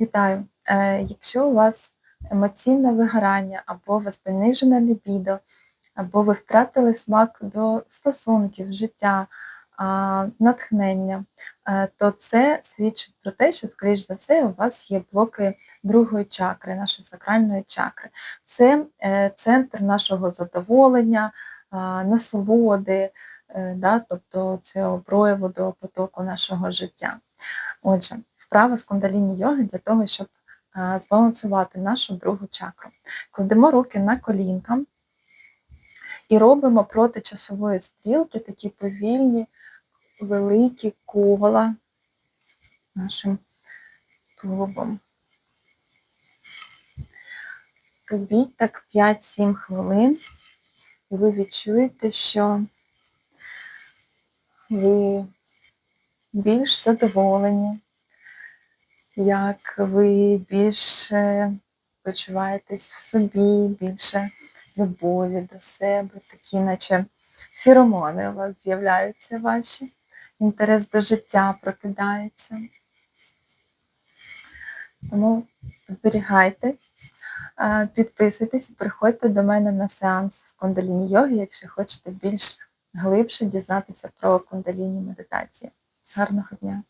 Вітаю! Е, Якщо у вас емоційне вигорання, або у вас понижене лібідо, або ви втратили смак до стосунків, життя, натхнення, е, то це свідчить про те, що, скоріш за все, у вас є блоки другої чакри, нашої сакральної чакри. Це е, центр нашого задоволення, насолоди, да, тобто цього прояву до потоку нашого життя. Отже, вправа з кундаліні йоги для того, щоб збалансувати нашу другу чакру. Кладемо руки на колінка і робимо проти часової стрілки такі повільні, великі кола нашим тулубом. Робіть так 5-7 хвилин, і ви відчуєте, що ви більш задоволені, як ви більше почуваєтесь в собі, більше любові до себе, такі, наче феромони у вас з'являються ваші, інтерес до життя прокидається. Тому зберігайте, підписуйтесь і приходьте до мене на сеанс з кундаліні йоги, якщо хочете більш глибше дізнатися про кундаліні медитації. Гарного дня!